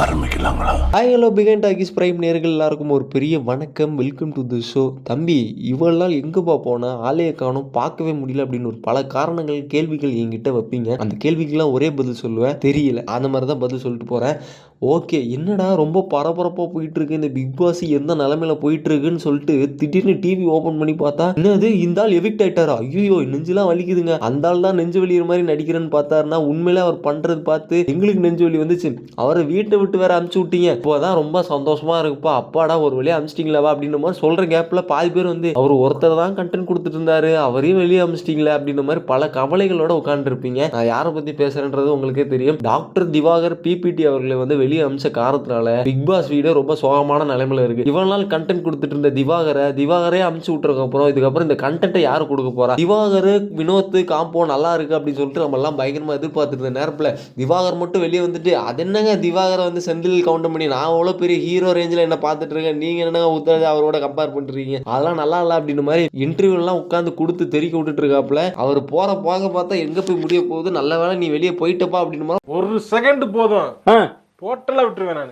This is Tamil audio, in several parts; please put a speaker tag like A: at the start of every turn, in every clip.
A: ஆரம்பிக்கலாங்களா?
B: ஹாய் ஹலோ பிகைன் டாக்கிஸ் பிரைம் நேர்கள் எல்லாருக்கும் ஒரு பெரிய வணக்கம். வெல்கம் டு தி ஷோ தம்பி இவ்வளவு நாள் எங்கேப்பா போனா? ஆலய காணும் பார்க்கவே முடியல அப்படின்னு ஒரு பல காரணங்கள் கேள்விகள் என்கிட்ட வைப்பீங்க. அந்த கேள்விக்கெல்லாம் ஒரே பதில் சொல்லுவேன். தெரியல. அந்த மாதிரி தான் பதில் சொல்லிட்டு போகிறேன் ஓகே என்னடா ரொம்ப பரபரப்பாக போயிட்டுருக்கு இந்த பிக் பாஸ் எந்த நிலமையில போயிட்டுருக்குன்னு சொல்லிட்டு திடீர்னு டிவி ஓப்பன் பண்ணி பார்த்தா என்னது இந்த ஆள் எவிக்ட் ஆயிட்டாரா? ஐயோ நெஞ்சுலாம் வலிக்குதுங்க. அந்த ஆள் தான் நெஞ்சு வலிகிற மாதிரி நடிக்கிறேன்னு பார்த்தாருன்னா உண்மையிலே அவர் பண்ணுறது பார்த்து எங்களுக்கு நெஞ்சு வலி வந்துச்சு. அவரை வீட்டை விட்டு வேற அமுச்சு விட்டீங்க. இப்போதான் ரொம்ப சந்தோஷமாக இருக்குப்பா. அப்பாடா ஒரு வழியாக அமுச்சிட்டிங்களாவா அப்படின்ற மாதிரி சொல்கிற கேப்பில் பாதி பேர் வந்து அவர் ஒருத்தர் தான் கண்டென்ட் கொடுத்துட்டு இருந்தாரு. அவரையும் வெளியே அமிச்சிட்டீங்களே அப்படின்ற மாதிரி பல கவலைகளோட உட்காந்துருப்பீங்க நான் யாரை பற்றி பேசுகிறேன்றது உங்களுக்கே தெரியும். டாக்டர் திவாகர் பிபிடி அவர்களை வந்து வெளியே அமிச்ச காரணத்தினால பிக் பாஸ் வீடு ரொம்ப சோகமான நிலைமையில இருக்கு. இவ்வளவு நாள் கண்டென்ட் கொடுத்துட்டு இருந்த திவாகரை திவாகரே அமுச்சு விட்டுறதுக்கு அப்புறம் இதுக்கப்புறம் இந்த கண்டென்ட்டை யாரு கொடுக்க போறா? திவாகர் வினோத் காம்போ நல்லா இருக்கு அப்படின்னு சொல்லிட்டு நம்ம எல்லாம் பயங்கரமா எதிர்பார்த்துட்டு இருந்த நேரத்துல திவாகர் மட்டும் வெளியே வந்துட்டு அது என்னங்க திவாகரை வந்து செந்தில் கவுண்ட் பண்ணி நான் அவ்வளோ பெரிய ஹீரோ ரேஞ்சில் என்ன பார்த்துட்டு இருக்கேன். நீங்க என்னங்க உத்தரஜா அவரோட கம்பேர் பண்றீங்க? அதெல்லாம் நல்லா இல்லை அப்படின்னு மாதிரி இன்டர்வியூ எல்லாம் உட்காந்து கொடுத்து தெறிக்க விட்டுட்டு இருக்காப்புல. அவர் போற போக பார்த்தா எங்க போய் முடிய போகுது? நல்ல வேளை நீ வெளியே போயிட்டப்பா அப்படின்னு
C: ஒரு செகண்ட் போதும்.
D: ஆ,
C: டோட்டலா விட்டுருவேன் நான்.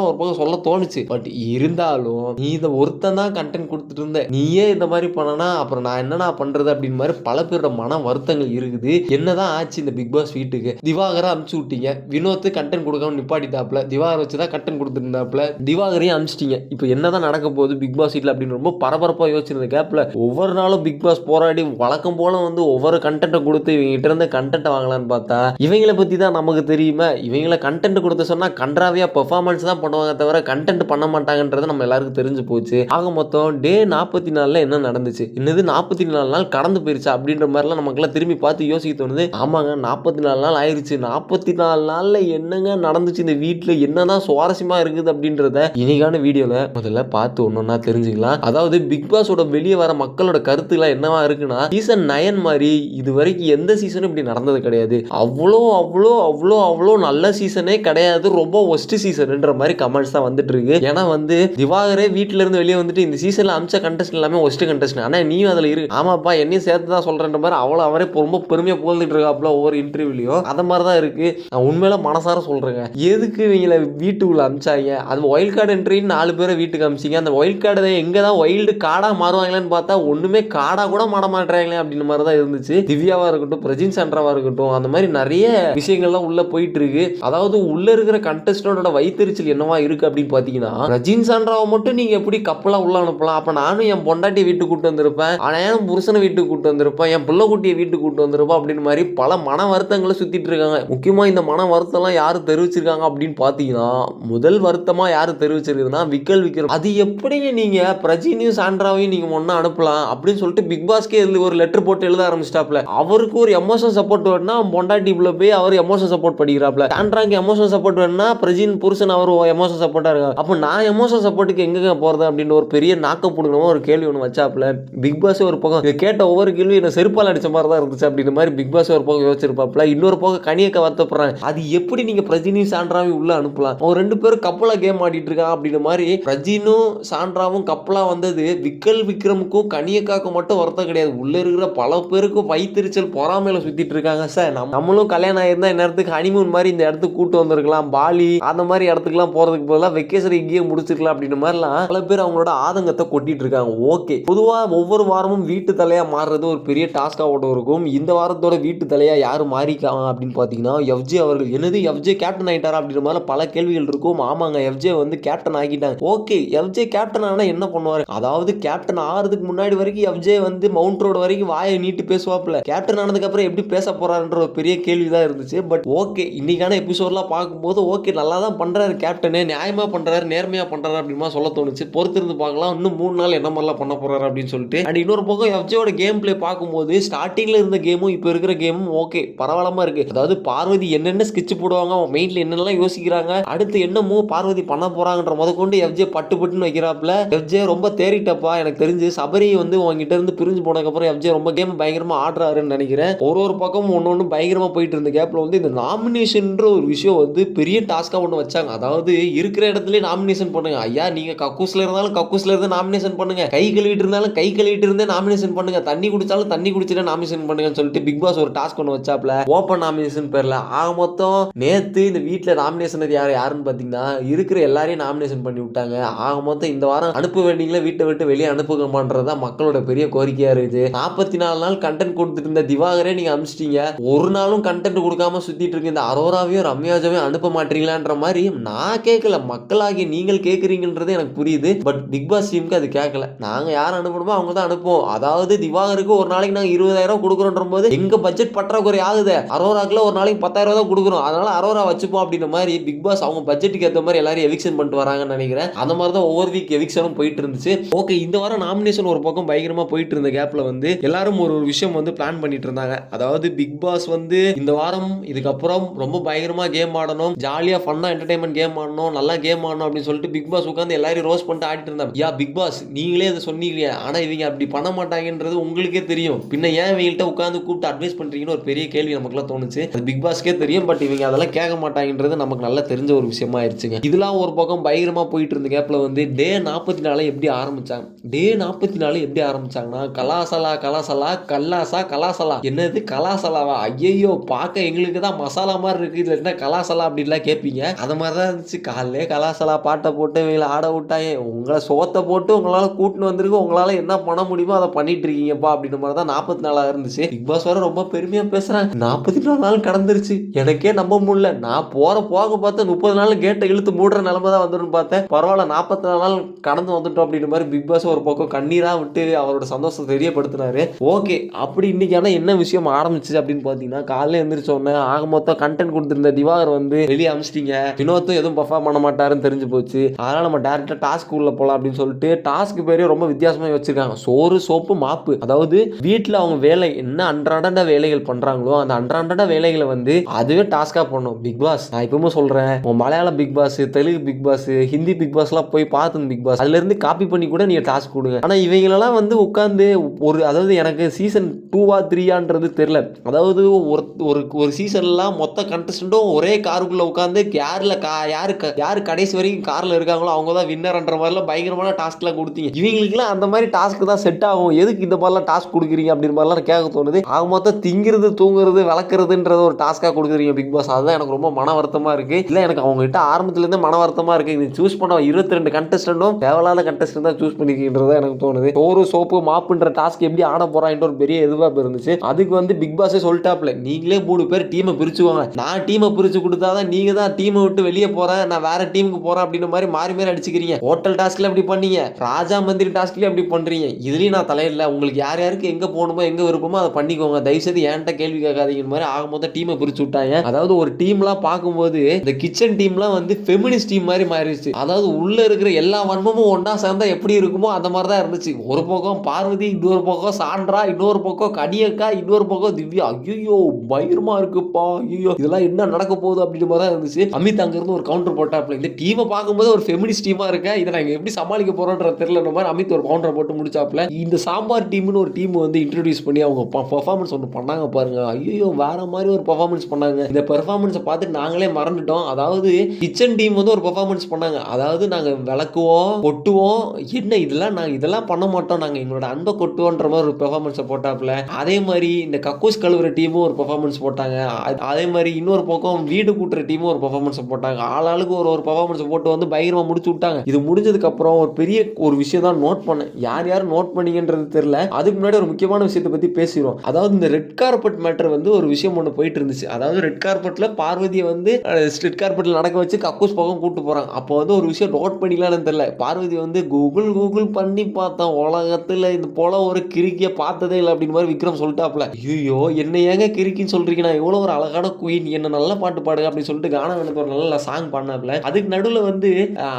B: ஒரு பக்கம் சொல்ல தோணுச்சு. பட் இருந்தாலும் நீ இந்த ஒருத்தன் தான் கண்டென்ட் கொடுத்துட்டு இருந்த நீயே இந்த மாதிரி பண்ணனா அப்புறம் நான் என்னடா பண்றது அப்படின்னு மாதிரி பல பேரோட மன வருத்தங்கள் இருக்குது. என்னதான் ஆச்சு இந்த பிக் பாஸ் வீட்டுக்கு? திவாகரை அமுச்சு விட்டீங்க. வினோத் கண்டென்ட் கொடுக்காம நிப்பாட்டிட்டாப்ல திவாகர் வச்சு தான் கண்டென்ட் கொடுத்துருந்தாப்ல திவாகரையும் அனுப்பிச்சிட்டீங்க. இப்போ என்னதான் நடக்க போகுது பிக் பாஸ் வீட்டில் அப்படின்னு ரொம்ப பரபரப்பாக யோசிச்சிருந்த கேப்ல ஒவ்வொரு நாளும் பிக் பாஸ் போராடி வழக்கம் போல வந்து ஒவ்வொரு கண்டென்ட்டை கொடுத்து இவங்ககிட்ட இருந்து கண்டென்ட்டை வாங்கலாம்னு பார்த்தா இவங்களை பற்றி தான் நமக்கு தெரியுமா? இவங்கள கண்டென்ட் கொடுத்து சொன்னா கன்றாவியா பெர்ஃபார்மன்ஸ் தான் பண்ணுவாங்க தவிர கண்டென்ட் பண்ண மாட்டாங்கன்றது நம்ம எல்லாருக்கும் தெரிஞ்சு போச்சு. ஆக மொத்தம் டே நாற்பத்தி நாலில் என்ன நடந்துச்சு? என்னது நாற்பத்தி நாலு நாள் கடந்து போயிருச்சு? அப்படின்ற மாதிரிலாம் நமக்குலாம் திரும்பி பார்த்து யோசிக்க தோணுது. ஆமாங்க நாற்பத்தி நாலு நாள் ஆயிருச்சு. நாற்பத்தி நாலு நாளில் என்னங்க நடந்துச்சு? இந்த வீட்டில் என்னதான் சுவாரஸ்யமாக இருக்குது அப்படின்றத இன்னைக்கான வீடியோவில் முதல்ல பார்த்து ஒன்று ஒன்றா தெரிஞ்சுக்கலாம். அதாவது பிக் பாஸோட வெளியே வர மக்களோட கருத்துலாம் என்னவா இருக்குன்னா சீசன் நயன் மாதிரி இது வரைக்கும் எந்த சீசனும் இப்படி நடந்தது கிடையாது. அவ்வளோ அவ்வளோ அவ்வளோ அவ்வளோ நல்ல சீசனே கிடையாது கிடையாது. ரொம்ப ஒஸ்ட் சீசன்ன்ற மாதிரி கமெண்ட்ஸ் தான் வந்துட்டு இருக்கு ஏன்னா வந்து திவாகரே வீட்ல இருந்து வெளியே வந்துட்டு இந்த சீசன்ல அமிச்ச கண்டஸ்ட் எல்லாமே ஒஸ்ட் கண்டஸ்ட் ஆனா நீயும் அதுல இரு. ஆமாப்பா என்னையும் சேர்த்து தான் சொல்றேன்ற மாதிரி அவ்வளோ அவரே ரொம்ப பெருமையா புகழ்ந்துட்டு இருக்காப்புல ஒவ்வொரு இன்டர்வியூலையும் அந்த மாதிரி தான் இருக்கு. நான் உண்மையில மனசார சொல்றேங்க. எதுக்கு இவங்களை வீட்டுக்குள்ள அமிச்சாங்க? அது ஒயில் கார்டு என்ட்ரின்னு நாலு பேரை வீட்டுக்கு அமிச்சிங்க. அந்த ஒயில் கார்டு எங்க தான் ஒயில்டு காடா மாறுவாங்களேன்னு பார்த்தா ஒண்ணுமே காடா கூட மாட மாட்டாங்களே அப்படின்னு மாதிரி தான் இருந்துச்சு. திவ்யாவா இருக்கட்டும் பிரஜின் சந்திராவா இருக்கட்டும் அந்த மாதிரி நிறைய விஷயங்கள்லாம் உள்ள போயிட்டு இருக்கு. அதாவது உள்ள இருக்கிற கண்டஸ்டோட வயிற்றுச்சல் என்னவா இருக்கு அப்படின்னு பாத்தீங்கன்னா ரஜின் சாண்ட்ராவை மட்டும் நீங்க எப்படி கப்பலா உள்ள அனுப்பலாம்? அப்ப நானும் என் பொண்டாட்டி வீட்டுக்கு கூட்டு வந்திருப்பேன். ஆனால் என் புருஷனை வீட்டுக்கு கூட்டு வந்திருப்பேன். என் பிள்ளை குட்டியை வீட்டுக்கு கூட்டு வந்திருப்பேன் அப்படின்னு மாதிரி பல மன வருத்தங்களை சுத்திட்டு இருக்காங்க. முக்கியமா இந்த மன வருத்தம்லாம் யாரு தெரிவிச்சிருக்காங்க அப்படின்னு பார்த்தீங்கன்னா முதல் வருத்தமா யாரு தெரிவிச்சிருக்குதுன்னா விக்கல் விக்ரம். அது எப்படிங்க நீங்க பிரஜினியும் சான்றாவையும் நீங்க ஒன்றா அனுப்பலாம் அப்படின்னு சொல்லிட்டு பிக் பாஸ்க்கே இதுல ஒரு லெட்டர் போட்டு எழுத ஆரம்பிச்சிட்டாப்ல. அவருக்கு ஒரு எமோஷன் சப்போர்ட் வேணும்னா பொண்டாட்டி போய் அவர் எமோஷன் சப்போர்ட் பண்ணிக்கிறாப்ல. சாண்ட்ராக்கு எமோஷன் சப்போர்ட் வேணும்னா பிரஜின் புருஷன் அவர் எமோஷன் சப்போர்ட்டாக இருக்காங்க. அப்போ நான் எமோஷன் சப்போர்ட்டுக்கு எங்க போகிறது அப்படின்னு ஒரு பெரிய நாக்கம் பிடுங்கணும் ஒரு கேள்வி ஒன்று வச்சாப்புல பிக் பாஸ் ஒரு பக்கம் இதை கேட்ட ஒவ்வொரு கேள்வி என்ன செருப்பால் அடித்த மாதிரி தான் இருந்துச்சு அப்படின்ற மாதிரி பிக் பாஸ் ஒரு பக்கம் யோசிச்சிருப்பாப்புல. இன்னொரு பக்கம் கனியக்க வருத்தப்படுறாங்க. அது எப்படி நீங்கள் பிரஜினியும் சாண்ட்ராவையும் உள்ளே அனுப்பலாம்? அவங்க ரெண்டு பேரும் கப்பலாக கேம் ஆடிட்டு இருக்கான் அப்படின்ற மாதிரி பிரஜினும் சாண்ட்ராவும் கப்பலா வந்தது. விக்கல் விக்ரமுக்கும் கனியக்காக்கும் மட்டும் வருத்தம் கிடையாது. உள்ளே இருக்கிற பல பேருக்கும் வயிற்றுச்சல் பொறாமையில் சுற்றிட்டு இருக்காங்க சார். நம்ம நம்மளும் கல்யாணம் ஆயிருந்தா இந்நேரத்துக்கு ஹனிமூன் மாதிரி இந்த இடத்துக்கு கூட்டு வந்திருக்கலாம் பாலி அந்த மாதிரி இடத்துக்குலாம் போறதுக்கு பதிலாக வெக்கேஷன் இங்கேயே முடிச்சிருக்கலாம் அப்படின்ற மாதிரிலாம் பல பேர் அவங்களோட ஆதங்கத்தை கொட்டிட்டு இருக்காங்க. ஓகே பொதுவாக ஒவ்வொரு வாரமும் வீட்டு தலையாக மாறுறது ஒரு பெரிய டாஸ்கா ஓட்டம் இருக்கும். இந்த வாரத்தோட வீட்டு தலையாக யார் மாறிக்கலாம் அப்படின்னு பார்த்தீங்கன்னா எஃப்ஜே அவர்கள். என்னது எஃப்ஜே கேப்டன் ஆகிட்டாரா அப்படின்ற மாதிரி பல கேள்விகள் இருக்கும். ஆமாங்க எஃப்ஜே வந்து கேப்டன் ஆகிட்டாங்க. ஓகே எஃப்ஜே கேப்டன் ஆனால் என்ன பண்ணுவார்? அதாவது கேப்டன் ஆகிறதுக்கு முன்னாடி வரைக்கும் எஃப்ஜே வந்து மவுண்ட் ரோடு வரைக்கும் வாயை நீட்டு பேசுவாப்ல கேப்டன் ஆனதுக்கப்புறம் எப்படி பேச போறாருன்ற ஒரு பெரிய கேள்வி தான் இருந்துச்சு. பட் ஓகே இன்னைக்கான எபிசோட்லாம் பார்க்கும்போது ஓகே நல்லா தான் பண்ணுறாரு கேப்டனே நியாயமாக பண்ணுறாரு நேர்மையாக பண்ணுறாரு அப்படிமா சொல்ல தோணுச்சு. பொறுத்திருந்து பார்க்கலாம். இன்னும் மூணு நாள் என்ன மாதிரிலாம் பண்ண போகிறாரு அப்படின்னு சொல்லிட்டு. அண்ட் இன்னொரு பக்கம் எஃப்ஜியோட கேம் பிளே பார்க்கும்போது ஸ்டார்டிங்கில் இருந்த கேமும் இப்போ இருக்கிற கேமும் ஓகே பரவாயில்லாம இருக்குது அதாவது பார்வதி என்னென்ன ஸ்கெட்ச் போடுவாங்க அவங்க மைண்ட்ல என்னென்னலாம் யோசிக்கிறாங்க அடுத்து என்னமோ பார்வதி பண்ண போகிறாங்கன்ற முத கொண்டு எஃப்ஜே பட்டு பட்டுன்னு வைக்கிறாப்புல. எஃப்ஜே ரொம்ப தேறிட்டப்பா எனக்கு தெரிஞ்சு. சபரி வந்து உங்ககிட்ட இருந்து பிரிஞ்சு போனதுக்கப்புறம் எஃப்ஜே ரொம்ப கேம் பயங்கரமாக ஆடுறாருன்னு நினைக்கிறேன். ஒரு ஒரு பக்கமும் ஒன்று ஒன்று பயங்கரமாக போயிட்டு இருந்த கேப்பில் வந்து இந்த நாமினேஷன்ற ஒரு விஷயம் வந்து பெரிய டாஸ்க்காக ஒன்று வச்சாங்க. அதாவது இருக்கிற இடத்துல நாமினேஷன் பண்ணுங்க. ஐயா நீங்க கக்கூஸ்ல இருந்தாலும் கக்கூஸ்ல இருந்து நாமினேஷன் பண்ணுங்க. கை கழுவிட்டு இருந்தாலும் கை கழுவிட்டு இருந்தே நாமினேஷன் பண்ணுங்க. தண்ணி குடிச்சாலும் தண்ணி குடிச்சிட்டு நாமினேஷன் பண்ணுங்கன்னு சொல்லிட்டு பிக் பாஸ் ஒரு டாஸ்க் ஒன்று வச்சாப்ல. ஓப்பன் நாமினேஷன் பேர்ல. ஆக மொத்தம் நேத்து இந்த வீட்டில் நாமினேஷன் யார் யாருன்னு பார்த்தீங்கன்னா இருக்கிற எல்லாரையும் நாமினேஷன் பண்ணி விட்டாங்க. ஆக மொத்தம் இந்த வாரம் அனுப்ப வேண்டியங்கள வீட்டை விட்டு வெளியே அனுப்புங்கமான்றது தான் மக்களோட பெரிய கோரிக்கையா இருக்குது. நாற்பத்தி நாலு நாள் கண்டென்ட் கொடுத்துட்டு இருந்த திவாகரே நீங்க அனுப்பிச்சிட்டீங்க. ஒரு நாளும் கண்டென்ட் கொடுக்காம சுத்திட்டு இருக்க இந்த அரோராவையும் ரம்யாஜாவையும் அனுப்ப மாட்டீங்களான்ற மாதிரி நான் கேட்கல. மக்களாகி நீங்கள் கேட்குறீங்கன்றது எனக்கு புரியுது. பட் பிக் பாஸ் டீமுக்கு அது கேட்கல. நாங்கள் யார் அனுப்பணுமோ அவங்க தான் அனுப்புவோம். அதாவது திவாகருக்கு ஒரு நாளைக்கு நாங்கள் இருபதாயிரம் கொடுக்குறோன்ற போது எங்கள் பட்ஜெட் பற்றாக்குறை ஆகுது? அரோராக்கில் ஒரு நாளைக்கு பத்தாயிரம் ரூபா தான் கொடுக்குறோம். அதனால அரோரா வச்சுப்போம் அப்படின்ற மாதிரி பிக் பாஸ் அவங்க பட்ஜெட்டுக்கு ஏற்ற மாதிரி எல்லாரும் எவிக்ஷன் பண்ணிட்டு வராங்கன்னு நினைக்கிறேன். அந்த மாதிரி தான் ஒவ்வொரு வீக் எவிக்ஷனும் போயிட்டு இருந்துச்சு. ஓகே இந்த வாரம் நாமினேஷன் ஒரு பக்கம் பயங்கரமாக போயிட்டு இருந்த கேப்பில் வந்து எல்லாரும் ஒரு ஒரு விஷயம் வந்து பிளான் பண்ணிட்டு இருந்தாங்க. அதாவது பிக் பாஸ் வந்து இந்த வாரம் இதுக்கப்புறம் ரொம்ப பயங்கரமாக கேம் ஆடணும் ஜாலியா ஃபன்னா என்டர்டைன்மெண்ட் கேம் ஆடணும் நல்லா கேம் ஆடணும் அப்படின்னு சொல்லிட்டு பிக் பாஸ் உட்காந்து எல்லாரும் ரோஸ் பண்ணிட்டு ஆடிட்டு இருந்தாங்க யா பிக் பாஸ் நீங்களே அதை சொன்னீங்க ஆனா இவங்க அப்படி பண்ண மாட்டாங்கன்றது உங்களுக்கே தெரியும். பின்ன ஏன் இவங்கள்ட்ட உட்காந்து கூப்பிட்டு அட்வைஸ் பண்றீங்கன்னு ஒரு பெரிய கேள்வி நமக்குலாம் தோணுச்சு. அது பிக் பாஸ்க்கே தெரியும் பட் இவங்க அதெல்லாம் கேட்க மாட்டாங்கன்றது நமக்கு நல்லா தெரிஞ்ச ஒரு விஷயமா ஆயிடுச்சுங்க. இதெல்லாம் ஒரு பக்கம் பயங்கரமா போயிட்டு இருந்த கேப்ல வந்து டே நாற்பத்தி நாலு எப்படி ஆரம்பிச்சாங்க? டே நாற்பத்தி நாலு எப்படி ஆரம்பிச்சாங்கன்னா கலாசலா கலாசலா கல்லாசா கலாசலா. என்னது கலாசலாவா? ஐயையோ பார்க்க எங்களுக்கு தான் மசாலா மாதிரி இருக்கு. இதுல என்ன கலாசலா அப்படின்லாம் கேட்பீங்க. அது மாதிரி தான் இருந்துச்சு. காலையிலே கலாசலா பாட்டை போட்டு இவங்களை ஆட விட்டாயே. உங்களை சோத்தை போட்டு உங்களால் கூட்டின்னு வந்திருக்கு உங்களால் என்ன பண்ண முடியுமோ அதை பண்ணிட்டு இருக்கீங்கப்பா அப்படின்ற மாதிரி தான் நாற்பத்தி நாலாக இருந்துச்சு. பிக் பாஸ் வர ரொம்ப பெருமையாக பேசுகிறேன் நாற்பத்தி நாலு நாள் கடந்துருச்சு. எனக்கே நம்ப முடியல. நான் போகிற போக பார்த்து முப்பது நாள் கேட்டை இழுத்து மூடுற நிலமை தான் வந்துடும் பார்த்தேன். பரவாயில்ல நாற்பத்தி நாலு நாள் கடந்து வந்துட்டோம் அப்படின்ற மாதிரி பிக் பாஸ் ஒரு பக்கம் கண்ணீராக விட்டு அவரோட சந்தோஷத்தை தெரியப்படுத்தினாரு. ஓகே அப்படி இன்னைக்கு ஆனால் என்ன விஷயம் ஆரம்பிச்சு அப்படின்னு பார்த்தீங்கன்னா காலையில எந்திரிச்ச உடனே ஆக மொத்தம் கண்டென்ட் கொடுத்துருந்த திவாகர் வந்து வெளியே அமிச்சிட்டீங்க. வினோத்தும் எதுவும் பர்ஃபார்ம் பண்ண மாட்டாருன்னு தெரிஞ்சு போச்சு. அதனால நம்ம டேரக்டா டாஸ்க் உள்ள போலாம் அப்படின்னு சொல்லிட்டு டாஸ்க் பேரையும் ரொம்ப வித்தியாசமா வச்சிருக்காங்க சோறு சோப்பு மாப்பு. அதாவது வீட்டில் அவங்க வேலை என்ன அன்றாட வேலைகள் பண்றாங்களோ அந்த அன்றாட வேலைகளை வந்து அதுவே டாஸ்கா பண்ணும். பிக் பாஸ் நான் இப்பவுமே சொல்றேன். உன் Malayalam Bigg Boss Telugu Bigg Boss Hindi Bigg பாஸ்லாம் போய் பார்த்துங்க பிக் பாஸ் அதுல இருந்து காப்பி பண்ணி கூட நீங்க டாஸ்க் கொடுங்க. ஆனா இவங்களெல்லாம் வந்து உட்காந்து ஒரு அதாவது எனக்கு சீசன் டூவா த்ரீயான்றது தெரியல. அதாவது ஒரு ஒரு ஒரு சீசன்லாம் மொத்த கண்டஸ்டண்ட்டும் ஒரே காருக்குள்ள உட்காந்து யாரில் கா யாரு க- யாரு கடைசி வரைக்கும் காரில் இருக்காங்களோ அவங்க தான் வின்னர்ன்ற மாதிரிலாம் பயங்கரமான டாஸ்க்லாம் கொடுத்தீங்க. இவங்களுக்குலாம் அந்த மாதிரி டாஸ்க் தான் செட் ஆகும். எதுக்கு இந்த மாதிரிலாம் டாஸ்க் கொடுக்குறீங்க அப்படின்ற மாதிரிலாம் கேட்க தோணுது. ஆக மொத்தம் திங்கிறது தூங்குறது வளர்க்குறதுன்றது ஒரு டாஸ்க்காக கொடுக்குறீங்க பிக் பாஸ் அதுதான் எனக்கு ரொம்ப மன வருத்தமாக இருக்கு. இல்லை எனக்கு அவங்க கிட்ட ஆரம்பத்துலேருந்தே மன வருத்தமாக இருக்கு. இது சூஸ் பண்ண இருபத்தி ரெண்டு கண்டஸ்டன்ட்டும் தேவையில்லாத கண்டஸ்டன்ட் தான் சூஸ் பண்ணிக்கின்றது எனக்கு தோணுது. சோறு சோப்பு மாப்புன்ற டாஸ்க் எப்படி ஆட போறான்ட்டு ஒரு பெரிய இதுவாக இருந்துச்சு. அதுக்கு வந்து பிக் பாஸே சொல்லிட்டாப்ல நீங்களே மூணு பேர் டீமை பிரிச்சுக்கோங்க. நான் டீமை பிரிச்சு கொடுத்தா நீங்க தான் டீமை விட்டு வெளியே போறேன் நான் வேற டீமுக்கு போறேன் அப்படின்ற மாதிரி மாறி மாறி அடிச்சுக்கிறீங்க. ஹோட்டல் டாஸ்க்கில் அப்படி பண்ணீங்க. ராஜா மந்திரி டாஸ்க்லேயும் அப்படி பண்ணுறீங்க இதுலயும் நான் தலையிடல. உங்களுக்கு யார் யாருக்கு எங்கே போகணுமோ எங்க விருப்பமோ அதை பண்ணிக்கோங்க. தயவுசெய்து என்கிட்ட கேள்வி கேட்காதீங்க மாதிரி ஆக மொத்தம் டீமை பிரிச்சு விட்டாங்க. அதாவது ஒரு டீம்லாம் பார்க்கும்போது இந்த கிச்சன் டீம்லாம் வந்து ஃபெமினிஸ்ட் டீம் மாதிரி மாறிடுச்சு. அதாவது உள்ள இருக்கிற எல்லா வன்மமும் ஒன்றா சேர்ந்தா எப்படி இருக்குமோ அந்த மாதிரி தான் இருந்துச்சு. ஒரு பக்கம் பார்வதி இன்னொரு பக்கம் சாண்ட்ரா இன்னொரு பக்கம் கனியக்கா இன்னொரு பக்கம் திவ்யா. ஐயோ பயங்கரமா இருக்குப்பா. ஐயோ இதெல்லாம் என்ன நடக்க போகுது அப்படின்னு மாதிரி தான் இருந்துச்சு. அமித் அங்கிருந்து ஒரு கவுண்டர் போட்டாப்ல இந்த டீமை பார்க்கும்போது ஒரு ஃபெமினிஸ்ட் டீமா இருக்க இதை நாங்கள் எப்படி சமாளிக்க போகிறோன்ற தெரியல மாதிரி அமித் ஒரு கவுண்டர் போட்டு முடிச்சாப்ல இந்த சாம்பார் டீம்னு ஒரு டீம் வந்து இன்ட்ரடியூஸ் பண்ணி அவங்க பர்ஃபார்மன்ஸ் ஒன்று பண்ணாங்க பாருங்க. ஐயோ வேற மாதிரி ஒரு பர்ஃபார்மன்ஸ் பண்ணாங்க. இந்த பெர்ஃபார்மன்ஸை பார்த்துட்டு நாங்களே மறந்துட்டோம். அதாவது கிச்சன் டீம் வந்து ஒரு பர்ஃபார்மன்ஸ் பண்ணாங்க. அதாவது நாங்கள் விளக்குவோம் கொட்டுவோம். என்ன இதெல்லாம் நாங்கள் இதெல்லாம் பண்ண மாட்டோம். நாங்கள் எங்களோட அன்பை கொட்டுவோன்ற மாதிரி ஒரு பெர்ஃபார்மன்ஸை போட்டாப்ல அதே மாதிரி இந்த கக்கூஸ் கழுவுற டீமும் ஒரு பெர்ஃபார்மன்ஸ் போட்டாங்க. அதே மாதிரி இன்னொரு பக்கம் வீடு கூட்டுற டீமும் ஒரு பர்ஃபார்மன்ஸை போட்டாங்க. ஆளாளுக்கு ஒரு ஒரு பர்ஃபார்மன்ஸை போட்டு வந்து பயங்கரமாக முடிச்சு விட்டாங்க. இது முடிஞ்சதுக்கு அப்புறம் ஒரு பெரிய ஒரு விஷயம் தான் நோட் பண்ணேன். யார் யார் நோட் பண்ணீங்கன்றது தெரியல. அதுக்கு முன்னாடி ஒரு முக்கியமான விஷயத்தை பற்றி பேசிடுவோம். அதாவது இந்த ரெட் கார்பெட் மேட்டர் வந்து ஒரு விஷயம் ஒன்று போயிட்டு இருந்துச்சு. அதாவது ரெட் கார்பெட்டில் பார்வதியை வந்து ரெட் கார்பெட்டில் நடக்க வச்சு கக்கூஸ் பக்கம் கூப்பிட்டு போகிறாங்க அப்போ வந்து ஒரு விஷயம் நோட் பண்ணிக்கலாம்னு தெரியல. பார்வதி வந்து கூகுள் கூகுள் பண்ணி பார்த்தேன். உலகத்தில் இந்த போல ஒரு கிறுக்கிய பார்த்ததே இல்லை அப்படின்னு மாதிரி விக்ரம் சொல்லிட்டாப்ல ஐயோ என்ன ஏங்க கிறுக்கின்னு சொல்கிறீங்க நான் எவ்வளோ ஒரு அழகான குயின் என்ன நல்ல பாட்டு பாடுங்க. அப்படின்னு சொல்லிட்டு கானா எனக்கு ஒரு நல்ல சாங் பண்ணாப்ல அதுக்கு நடுவில் வந்து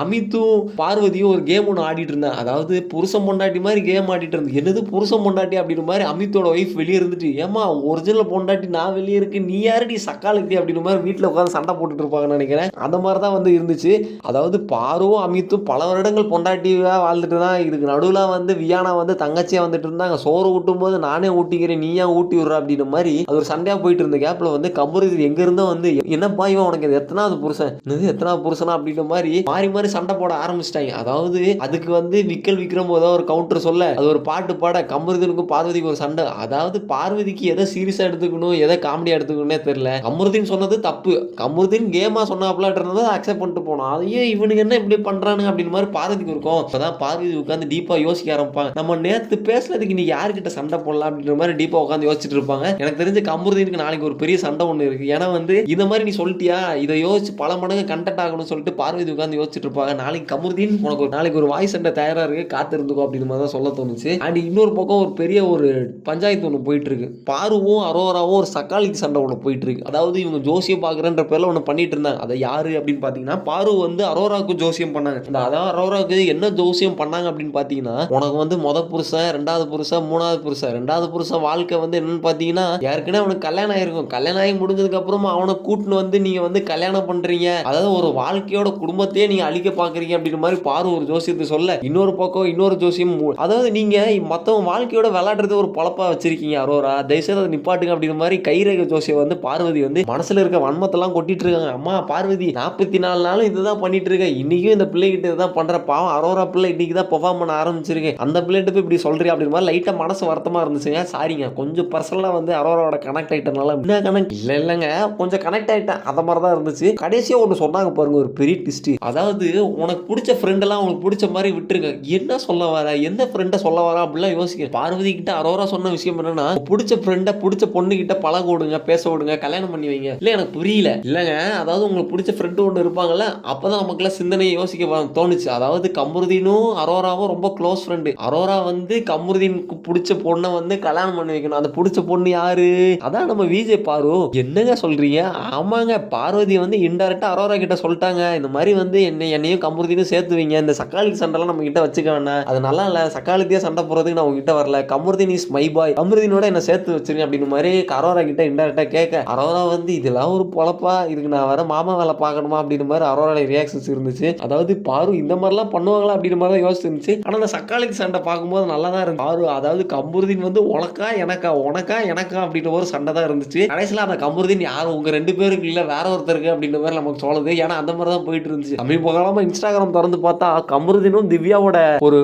B: அமித்தும் பார்வதியும் ஒரு கேம் ஒன்று ஆடிட்டு இருந்தேன் அதாவது புருஷன் பொண்டாட்டி மாதிரி கேம் ஆடிட்டு இருந்து என்னது புருஷன் பொண்டாட்டி அப்படின்ற மாதிரி அமித்தோட ஒய்ஃப் வெளியே இருந்துட்டு ஏமா ஒரிஜினல் பொண்டாட்டி நான் வெளியே இருக்கு நீ யாரடி சக்காலத்தி அப்படின்ற மாதிரி வீட்டில் உட்காந்து சண்டை போட்டுட்டு இருப்பாங்கன்னு நினைக்கிறேன். அந்த மாதிரி தான் வந்து இருந்துச்சு. அதாவது பாருவும் அமித்தும் பல வருடங்கள் பொண்டாட்டியாக வாழ்ந்துட்டு தான் இதுக்கு நடுவில் வந்து வியானா வந்து தங்கச்சியாக வந்துட்டு இருந்தாங்க. சோறு ஊட்டும் போது நானே ஊட்டிக்கிறேன் நீ ஏன் ஊட்டி விடுற? அப்படின்ற மாதிரி அது ஒரு சண்டையாக போயிட்டு இருந்த கேப்பில் வந்து கமருதி எங்கே இருந்தோ வந்து என்னப்பா என்னப்பா இவன் உனக்கு இது எத்தனாவது புருஷன்? இது எத்தனாவது புருஷனா அப்படின்ற மாதிரி மாறி மாறி சண்டை போட ஆரம்பிச்சிட்டாங்க. அதாவது அதுக்கு வந்து விக்கல் விக்ரம் ஏதோ ஒரு கவுண்டர் சொல்ல அது ஒரு பாட்டு பாட கமருதனுக்கும் பார்வதிக்கு ஒரு சண்டை. அதாவது பார்வதிக்கு எதை சீரியஸா எடுத்துக்கணும் எதை காமெடியா எடுத்துக்கணும்னே தெரியல. கமருதீன் சொன்னது தப்பு. கமருதீன் கேமா சொன்னாப்லாட்டு அக்செப்ட் பண்ணிட்டு போனோம் அதையே இவனுக்கு என்ன இப்படி பண்றானுங்க அப்படின்னு மாதிரி பார்வதிக்கு இருக்கும். அப்பதான் பார்வதி உட்காந்து டீப்பா யோசிக்க ஆரம்பிப்பாங்க. நம்ம நேத்து பேசுனதுக்கு நீ யார்கிட்ட சண்டை போடலாம் அப்படின்ற மாதிரி டீப்பா உட்காந்து யோசிச்சுட்டு இருப்பாங்க. எனக்கு தெரிஞ்ச கமருதீனுக்கு நாளைக்கு ஒரு பெரிய சண்டை ஒன்று இருக்கு. ஏன்னா வந்து இந்த மாதிரி நீ சொல்லி சொல்லிட்டியா? இதை யோசிச்சு பல மடங்கு கண்டென்ட் ஆகணும்னு சொல்லிட்டு பார்வதி உட்காந்து யோசிச்சுட்டு இருப்பாங்க. நாளைக்கு கமருதீன் உனக்கு ஒரு நாளைக்கு ஒரு வாய் சண்டை தயாராக இருக்கு. காத்திருந்துக்கோ அப்படின்னு மாதிரி தான் சொல்ல தோணுச்சு. அண்ட் இன்னொரு பக்கம் ஒரு பெரிய ஒரு பஞ்சாயத்து ஒன்று போயிட்டு இருக்கு பாருவும் அரோராவும் ஒரு சக்காலிக்கு சண்டை ஒன்று போயிட்டு இருக்கு அதாவது இவங்க ஜோசியம் பார்க்குறன்ற பேரில் ஒன்று பண்ணிட்டு இருந்தாங்க. அதை யாரு அப்படின்னு பார்த்தீங்கன்னா பாரு வந்து அரோராவுக்கு ஜோசியம் பண்ணாங்க. அந்த அதான் அரோராவுக்கு என்ன ஜோசியம் பண்ணாங்க அப்படின்னு பார்த்தீங்கன்னா உனக்கு வந்து மொத புருஷன் ரெண்டாவது புருஷன் மூணாவது புருஷன். ரெண்டாவது புருஷன் வாழ்க்கை வந்து என்னன்னு பார்த்தீங்கன்னா ஏற்கனவே அவனுக்கு கல்யாணம் ஆயிருக்கும். கல்யாணம் ஆகி முடிஞ்சதுக்கு அப்புறமா அவனை கூட்டின்னு வந்து நீங்க வந்து கல்யாணம் பண்றீங்க. அதாவது ஒரு வாழ்க்கையோட குடும்பத்தையே நீங்க அழிக்க பாக்குறீங்க அப்படின்ற மாதிரி பாரு ஒரு ஜோசியத்தை சொல்ல. இன்னொரு பக்கம் இன்னொரு ஜோசியம் மூ- அதாவது நீங்க மத்தவங்க வாழ்க்கையோட விளையாடுறது ஒரு பொழப்பா வச்சிருக்கீங்க அரோரா. தயவுசெய்து அதை நிப்பாட்டுங்க அப்படின்ற மாதிரி கைரேக ஜோசியம் வந்து பார்வதி வந்து மனசுல இருக்க வன்மத்தெல்லாம் கொட்டிட்டு இருக்காங்க அம்மா பார்வதி நாற்பத்தி நாலு நாளும் இதுதான் பண்ணிட்டு இருக்கேன் இன்னைக்கும் இந்த பிள்ளைகிட்ட இதுதான் பண்ற. பாவம் அரோரா பிள்ளை இன்னைக்கு தான் பெர்ஃபார்ம் பண்ண ஆரம்பிச்சிருக்கேன் அந்த பிள்ளைகிட்ட போய் இப்படி சொல்கிறேன் அப்படின்ற மாதிரி லைட்டா மனசு வருத்தமா இருந்துச்சுங்க. சாரிங்க கொஞ்சம் பர்சனலா வந்து அரோராவோட கனெக்ட் ஆயிட்டனால. என்ன கனெக்ட் இல்ல இல்லைங்க கொஞ்சம் கனெக்ட் ஆயிட்டேன். அந்த மாதிரி தான் இருந்துச்சு. கடைசியாக ஒன்று சொன்னாங்க பாருங்க ஒரு பெரிய ட்விஸ்ட் அதாவது உனக்கு பிடிச்ச ஃப்ரெண்டெல்லாம் உனக்கு பிடிச்ச மாதிரி விட்டுருங்க. என்ன சொல்ல வர? எந்த ஃப்ரெண்டை சொல்ல வர? அப்படிலாம் யோசிக்க பார்வதி கிட்ட அரோரா சொன்ன விஷயம் என்னன்னா பிடிச்ச ஃப்ரெண்டை பிடிச்ச பொண்ணு கிட்ட பழக விடுங்க பேச விடுங்க கல்யாணம் பண்ணி வைங்க. இல்லை எனக்கு புரியல. இல்லைங்க அதாவது உங்களுக்கு பிடிச்ச ஃப்ரெண்டு ஒன்று இருப்பாங்கல்ல அப்பதான் நமக்குலாம் சிந்தனையை யோசிக்க தோணுச்சு. அதாவது கமருதீனும் அரோராவும் ரொம்ப க்ளோஸ் ஃப்ரெண்டு அரோரா வந்து கமருதீனுக்கு பிடிச்ச பொண்ணை வந்து கல்யாணம் பண்ணி வைக்கணும். அந்த பிடிச்ச பொண்ணு யாரு? அதான் நம்ம விஜய் பாரு. என்னங்க சொல்றீங்க? ஆமாங்க பார்வதி வந்து இன்டெரக்டாக அரோரா கிட்ட சொல்லிட்டாங்க. இந்த மாதிரி வந்து என்னை என்னையும் கமருதீனும் சேர்த்து வைங்க இந்த சக்காளி சண்டைலாம் நம்ம கிட்ட வச்சுக்க வேணாம். அது நல்லா இல்லை. சக்காலத்தியே சண்டை போகிறதுக்கு நான் உங்ககிட்ட வரல. கமுருதின் இஸ் மை பாய் கமுருதினோட என்ன சேர்த்து வச்சிருங்க அப்படின்னு மாதிரி அரோரா கிட்ட இன்டெரக்டாக கேட்க அரோரா வந்து இதெல்லாம் ஒரு பொழப்பா. இதுக்கு நான் வர மாமா வேலை பார்க்கணுமா அப்படின்னு மாதிரி அரோரோட ரியாக்ஷன்ஸ் இருந்துச்சு. அதாவது பாரு இந்த மாதிரிலாம் பண்ணுவாங்களா அப்படின்னு மாதிரி தான் யோசிச்சு இருந்துச்சு. அந்த சக்காளி சண்டை பார்க்கும்போது நல்லா தான் இருந்துச்சு. பாரு அதாவது கமுருதின் வந்து உனக்கா எனக்கா உனக்கா எனக்கா அப்படின்ற ஒரு சண்டை தான் இருந்துச்சு. கடைசியில் அந்த கமுருதின் யாரும் உங்கள் ரெண்டு பேருக்கு இல்லை வேற ஒருத்தருக்கு அப்படின்ற மாதிரி நமக்கு சொல்லுது ஏன்னா அந்த மாதிரி தான் போயிட்டு இருந்துச்சு சமீப காலமா இன்ஸ்டாகிராம் திறந்து பார்த்தா கமருதினும் திவ்யாவோட ஒரு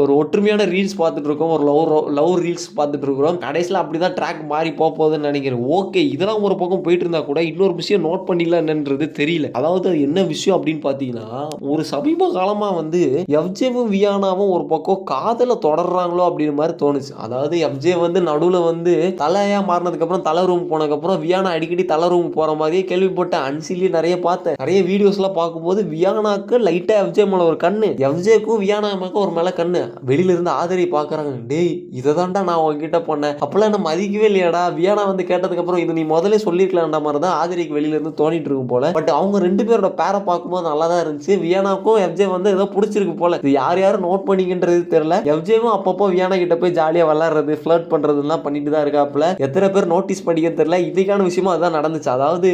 B: ஒரு ஒற்றுமையான ரீல்ஸ் பார்த்துட்டு இருக்கோம் ஒரு லவ் லவ் ரீல்ஸ் பார்த்துட்டு இருக்கிறோம் கடைசியில் அப்படிதான் ட்ராக் மாறி போக போகுதுன்னு நினைக்கிறேன். ஓகே இதெல்லாம் ஒரு பக்கம் போயிட்டு இருந்தா கூட இன்னொரு விஷயம் நோட் பண்ணிடலாம் என்னன்றது தெரியல. அதாவது அது என்ன விஷயம் அப்படின்னு பார்த்தீங்கன்னா ஒரு சமீப காலமாக வந்து எஃப்ஜேவும் வியானாவும் ஒரு பக்கம் காதலை தொடர்றாங்களோ அப்படின்னு மாதிரி தோணுச்சு. அதாவது எஃப்ஜே வந்து நடுவில் வந்து தலையாக மாறினதுக்கப்புறம் தலை ரூம் போனதுக்கப்புறம் வியானா அடிக்கடி தலை ரூம் போகிற மாதிரியே கேள்வி கேள்விப்பட்டேன் அன்சிலி நிறைய பார்த்தேன். நிறைய வீடியோஸ்லாம் பார்க்கும்போது வியானாக்கு லைட்டா எஃப்ஜே மேலே ஒரு கண்ணு. எஃப்ஜேக்கும் வியானாமாக்கும் ஒரு மேல கண்ணு. வெளியில இருந்து ஆதரி பாக்குறாங்க டேய் இதை தான்டா நான் உங்ககிட்ட பண்ணேன். அப்பெல்லாம் என்ன மதிக்கவே இல்லையாடா. வியானா வந்து கேட்டதுக்கு அப்புறம் இது நீ முதல்ல சொல்லிருக்கலாம்ன்ற மாதிரி தான் ஆதரிக்கு வெளியில இருந்து தோணிட்டு இருக்கும் போல. பட் அவங்க ரெண்டு பேரோட பேரை பார்க்கும்போது நல்லா தான் இருந்துச்சு. வியானாக்கும் எஃப்ஜே வந்து ஏதோ பிடிச்சிருக்கு போல. இது யார் யாரும் நோட் பண்ணிக்கின்றது தெரியல. எஃப்ஜேவும் அப்பப்போ வியானா கிட்ட போய் ஜாலியா விளாட்றது ஃப்ளர்ட் பண்றதுலாம் பண்ணிட்டு தான் இருக்காப்புல. எத்தனை பேர் நோட்டீஸ் பண்ணிக்க தெரியல. இதுக்கான விஷயமும் அதான் நடந்துச்சு. அதாவது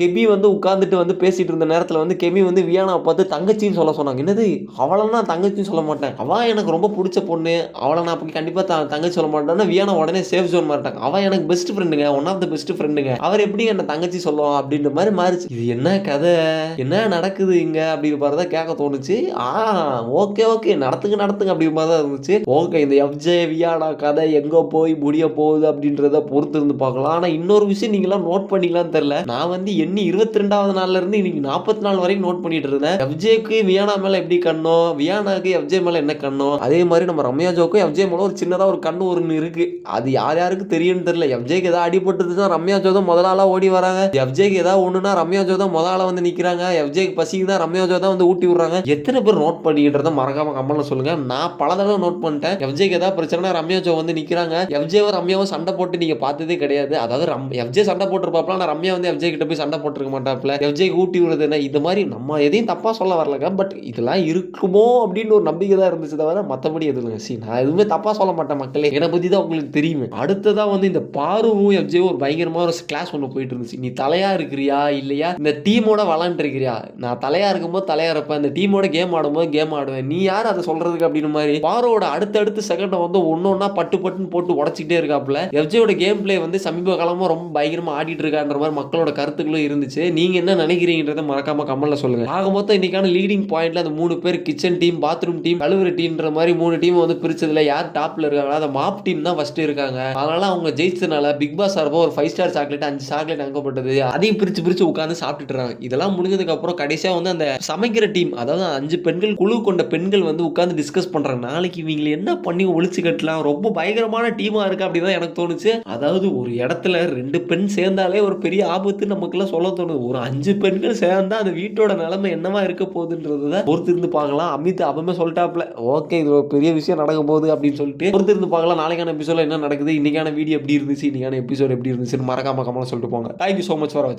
B: கெபி வந்து உட்காந்துட்டு வந்து பேசிகிட்டு இருந்த நேரத்தில் வந்து கெபி வந்து வியானாவை பார்த்து தங்கச்சின்னு சொல்ல சொன்னாங்க. என்னது? அவளை நான் தங்கச்சின்னு சொல்ல மாட்டேன். அவள் எனக்கு ரொம்ப பிடிச்ச பொண்ணு. அவளை நான் அப்படி கண்டிப்பாக த- தங்கச்சி சொல்ல மாட்டேன்னா வியானா உடனே சேஃப் ஜோன் மாட்டாங்க அவள் எனக்கு பெஸ்ட் ஃப்ரெண்டுங்க ஒன் ஆஃப் த பெஸ்ட் ஃப்ரெண்டுங்க அவர் எப்படி என்னை தங்கச்சி சொல்லுவான் அப்படின்ற மாதிரி மாறிச்சு. இது என்ன கதை? என்ன நடக்குது இங்கே? அப்படிங்கிற மாதிரி தான் கேட்க தோணுச்சு. ஆ ஓகே ஓகே நடத்துங்க நடத்துங்க அப்படிங்கிற மாதிரி தான் இருந்துச்சு. ஓகே இந்த எஃப்ஜே வியானா கதை எங்கே போய் முடிய போகுது அப்படின்றத பொறுத்து இருந்து பார்க்கலாம். ஆனால் இன்னொரு விஷயம் நீங்களாம் நோட் பண்ணிக்கலாம்னு தெரியல. நான் வந்து எண்ணி இருபத்தி ரெண்டாவது நாள்ல இருந்து இன்னைக்கு நாற்பத்தி நாள் வரைக்கும் நோட் பண்ணிட்டு இருந்தேன் எஃப்ஜேக்கு வியானா மேல எப்படி கண்ணோ வியானாக்கு எஃப்ஜே மேல என்ன கண்ணோ அதே மாதிரி நம்ம ரம்யா ஜோக்கும் எஃப்ஜே மேல ஒரு சின்னதா ஒரு கண்ணு ஒன்று இருக்கு அது யார் யாருக்கு தெரியும்னு தெரியல எஃப்ஜேக்கு ஏதாவது அடிபட்டுதுன்னா ரம்யா ஜோ தான் ஓடி வராங்க எஃப்ஜேக்கு ஏதாவது ஒண்ணுனா ரம்யா ஜோ தான் முதல் வந்து நிக்கிறாங்க எஃப்ஜேக்கு பசிக்கு தான் ரம்யா ஜோ தான் வந்து ஊட்டி விடுறாங்க எத்தனை பேர் நோட் பண்ணிக்கிட்டத மறக்காம கமெண்ட்ல சொல்லுங்க நான் பல தடவை நோட் பண்ணிட்டேன் எஃப்ஜேக்கு ஏதாவது பிரச்சனை ரம்யா ஜோ வந்து நிக்கிறாங்க எஃப்ஜேவும் ரம்யாவும் சண்டை போட்டு நீங்க பார்த்ததே கிடையாது அதாவது ரம் எஃப்ஜே சண்டை போட்டிருப்பாப்ல நான் ரம்யா வந்து எஃப்ஜே கிட்ட போய் சண்டை போட்டிருக்க மாட்டாப்ல எஃப்ஜே ஊட்டி விடுறது என்ன? இது மாதிரி நம்ம எதையும் தப்பாக சொல்ல வரலங்க. பட் இதெல்லாம் இருக்குமோ அப்படின்னு ஒரு நம்பிக்கை தான் இருந்துச்சு தவிர மற்றபடி எதுவும் இல்லைங்க. சி நான் எதுவுமே தப்பாக சொல்ல மாட்டேன் மக்களே. என்னை பற்றி தான் உங்களுக்கு தெரியுமே. அடுத்ததாக வந்து இந்த பாருவும் எஃப்ஜே ஒரு பயங்கரமாக ஒரு கிளாஸ் ஒன்று போயிட்டு இருந்துச்சு. நீ தலையாக இருக்கிறியா இல்லையா? இந்த டீமோட விளாண்டுருக்கிறியா நான் தலையாக இருக்கும்போது தலையாக இருப்பேன். இந்த டீமோட கேம் ஆடும்போது கேம் ஆடுவேன். நீ யார் அதை சொல்கிறதுக்கு அப்படின்னு மாதிரி பாரோட அடுத்தடுத்த செகண்டை வந்து ஒன்று ஒன்றா பட்டு பட்டுன்னு போட்டு உடச்சிக்கிட்டே இருக்காப்புல. எஃப்ஜேயோட கேம் பிளே வந்து சமீப காலமாக ரொம்ப பயங்கரமாக ஆடிட்டு இருக்கான்ற மாதிரி மக்களோட கருத்துக்களும் போல இருந்துச்சு. நீங்க என்ன நினைக்கிறீங்கன்றத மறக்காம கமல்ல சொல்லுங்க. ஆக மொத்தம் இன்னைக்கான லீடிங் பாயிண்ட்ல அந்த மூணு பேர் கிச்சன் டீம் பாத்ரூம் டீம் கழுவுற டீம்ன்ற மாதிரி மூணு டீம் வந்து பிரிச்சதுல யார் டாப்ல இருக்காங்களோ அந்த மாப் டீம் தான் ஃபர்ஸ்ட் இருக்காங்க. அதனால அவங்க ஜெயிச்சதுனால பிக் பாஸ் சார்பா ஒரு ஃபைவ் ஸ்டார் சாக்லேட் அஞ்சு சாக்லேட் அங்கப்பட்டது அதையும் பிரிச்சு பிரிச்சு உட்காந்து சாப்பிட்டுட்டு இருக்காங்க. இதெல்லாம் முடிஞ்சதுக்கு அப்புறம் கடைசியா வந்து அந்த சமைக்கிற டீம் அதாவது அஞ்சு பெண்கள் குழு கொண்ட பெண்கள் வந்து உட்காந்து டிஸ்கஸ் பண்றாங்க. நாளைக்கு இவங்களை என்ன பண்ணி ஒழிச்சு கட்டலாம்? ரொம்ப பயங்கரமான டீமா இருக்கு அப்படின்னு எனக்கு தோணுச்சு. அதாவது ஒரு இடத்துல ரெண்டு பெண் சேர்ந்தாலே ஒரு பெரிய ஆபத்து நமக்குலாம் சொல்ல தோணுது. ஒரு அஞ்சு பெண்கள் சேர்ந்தா அந்த வீட்டோட நிலைமை என்னவா இருக்க போகுதுன்றத பொறுத்து இருந்து பார்க்கலாம் அமித் அப்பமே சொல்லிட்டாப்ல ஓகே இது ஒரு பெரிய விஷயம் நடக்க போகுது அப்படின்னு சொல்லிட்டு பொறுத்து இருந்து பார்க்கலாம் நாளைக்கான எபிசோட என்ன நடக்குது? இன்னைக்கான வீடியோ எப்படி இருந்துச்சு? இன்னைக்கான எபிசோட் எப்படி இருந்துச்சுன்னு மறக்காம கமெண்ட் சொல்லிட்டு போங்க. தேங்க்யூ ஸோ மச் ஃபார் வாட்சிங்